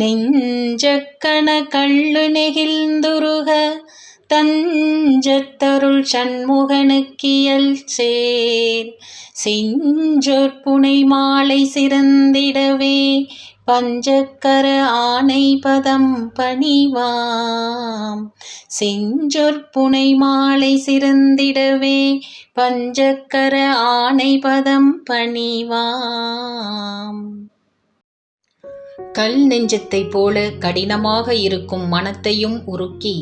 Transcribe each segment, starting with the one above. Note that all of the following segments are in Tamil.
நெஞ்சக்கண கள்ளு நெகிழ்ந்துருக தஞ்சத்தருள் சண்முகனுக்கியல் சேர். செஞ்சொற்புனை மாலை சிறந்திடவே பஞ்சக்கர ஆனை பதம் பணிவாம். செஞ்சொற்புனை மாலை சிறந்திடவே பஞ்சக்கர ஆனை பதம் பணிவாம். கல் நெஞ்சத்தைப் போல கடினமாக இருக்கும் மனத்தையும் உருக்கி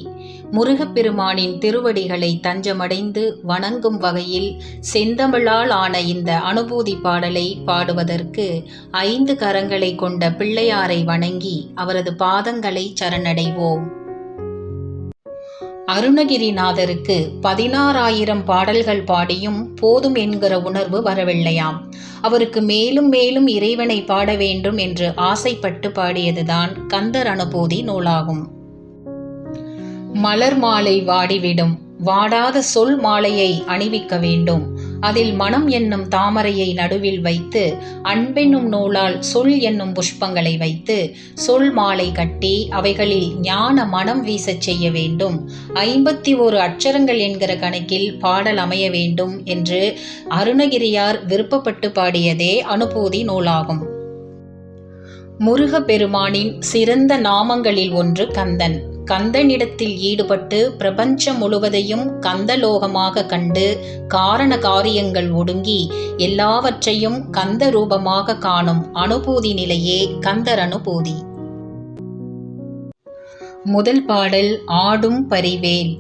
முருகப்பெருமானின் திருவடிகளை தஞ்சமடைந்து வணங்கும் வகையில் செந்தமிழால் ஆன இந்த அனுபூதி பாடலை பாடுவதற்கு ஐந்து கரங்களை கொண்ட பிள்ளையாரை வணங்கி அவரது பாதங்களை சரணடைவோம். அருணகிரிநாதருக்கு பதினாறாயிரம் பாடல்கள் பாடியும் போதும் என்கிற உணர்வு வரவில்லையாம். அவருக்கு மேலும் மேலும் இறைவனை பாட வேண்டும் என்று ஆசைப்பட்டு பாடியதுதான் கந்தர் அனுபூதி நூலாகும். மலர் மாலை வாடிவிடும். வாடாத சொல் மாலையை அணிவிக்க வேண்டும். அதில் மனம் என்னும் தாமரையை நடுவில் வைத்து அன்பென்னும் நூலால் சொல் என்னும் புஷ்பங்களை வைத்து சொல் மாலை கட்டி அவைகளில் ஞான மனம் வீசச் செய்ய வேண்டும். ஐம்பத்தி ஒரு அச்சரங்கள் என்கிற கணக்கில் பாடல் அமைய வேண்டும் என்று அருணகிரியார் விருப்பப்பட்டு பாடியதே அனுபூதி நூலாகும். முருகப்பெருமானின் சிறந்த நாமங்களில் ஒன்று கந்தன். கந்தனிடத்தில் ஈடுபட்டு பிரபஞ்சம் முழுவதையும் கந்தலோகமாக கண்டு காரண காரியங்கள் ஒடுங்கி எல்லாவற்றையும் கந்த ரூபமாக காணும் அனுபூதி நிலையே கந்தர் அனுபூதி முதல் பாடல் ஆடும் பரிவேல்.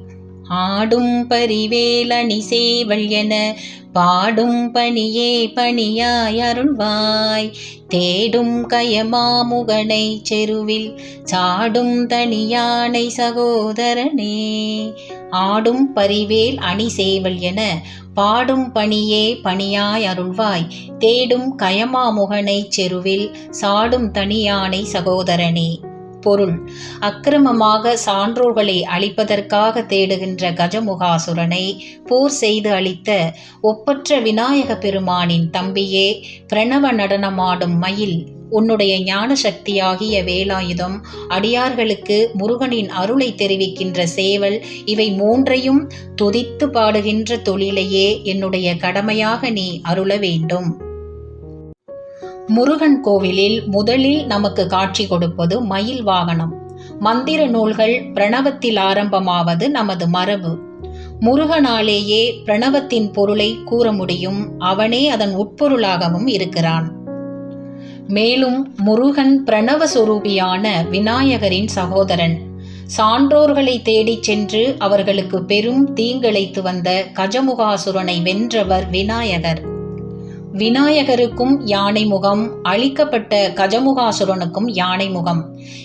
ஆடும் பரிவேலணி சேவல் என பாடும் பணியே பணியாய் அருள்வாய். தேடும் கயமாமுகனை செருவில் சாடும் தனியானை சகோதரனே. ஆடும் பரிவேல் அணி சேவல் என பாடும் பணியே பணியாய் அருள்வாய். தேடும் கயமாமுகனை செருவில் சாடும் தனியானை சகோதரனே. பொருள். அக்கிரமமாக சான்றோர்களை அழிப்பதற்காக தேடுகின்ற கஜமுகாசுரனை போர் செய்து அளித்த ஒப்பற்ற விநாயக பெருமானின் தம்பியே பிரணவ நடனமாடும் மயில் உன்னுடைய ஞான சக்தியாகிய வேலாயுதம் அடியார்களுக்கு முருகனின் அருளை தெரிவிக்கின்ற சேவல் இவை மூன்றையும் துதித்து பாடுகின்ற தொழிலையே என்னுடைய கடமையாக நீ அருள வேண்டும். முருகன் கோவிலில் முதலில் நமக்கு காட்சி கொடுப்பது மயில் வாகனம். மந்திர நூல்கள் பிரணவத்தில் ஆரம்பமாவது நமது மரபு. முருகனாலேயே பிரணவத்தின் பொருளை கூற முடியும் அவனே அதன் உட்பொருளாகவும் இருக்கிறான். மேலும் முருகன் பிரணவ சுரூபியான விநாயகரின் சகோதரன். சான்றோர்களை தேடிச் சென்று அவர்களுக்கு பெரும் தீங்கிழைத்து வந்த கஜமுகாசுரனை வென்றவர் விநாயகர். விநாயகருக்கும் யானை முகம் அழிக்கப்பட்ட கஜமுகாசுரனுக்கும் யானை முகம்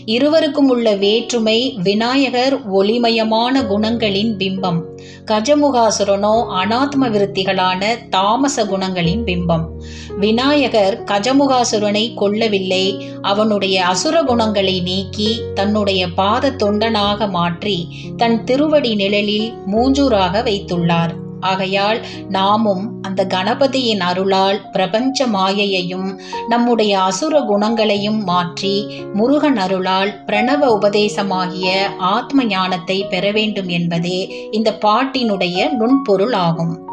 இருவருக்கும் உள்ள வேற்றுமை விநாயகர் ஒளிமயமான குணங்களின் பிம்பம். கஜமுகாசுரனோ அனாத்ம விருத்திகளான தாமச குணங்களின் பிம்பம். விநாயகர் கஜமுகாசுரனை கொல்லவில்லை அவனுடைய அசுர குணங்களை நீக்கி தன்னுடைய பாத தொண்டனாக மாற்றி தன் திருவடி நிழலில் மூஞ்சூராக வைத்துள்ளார். ஆகையால் நாமும் அந்த கணபதியின் அருளால் பிரபஞ்ச மாயையையும் நம்முடைய அசுர குணங்களையும் மாற்றி முருகன் அருளால் பிரணவ உபதேசமாகிய ஆத்ம ஞானத்தை பெற வேண்டும் என்பதே இந்த பாட்டினுடைய நுண்பொருள் ஆகும்.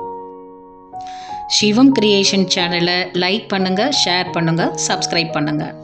சிவம் கிரியேஷன் சேனலை லைக் பண்ணுங்கள் ஷேர் பண்ணுங்கள் சப்ஸ்கிரைப் பண்ணுங்கள்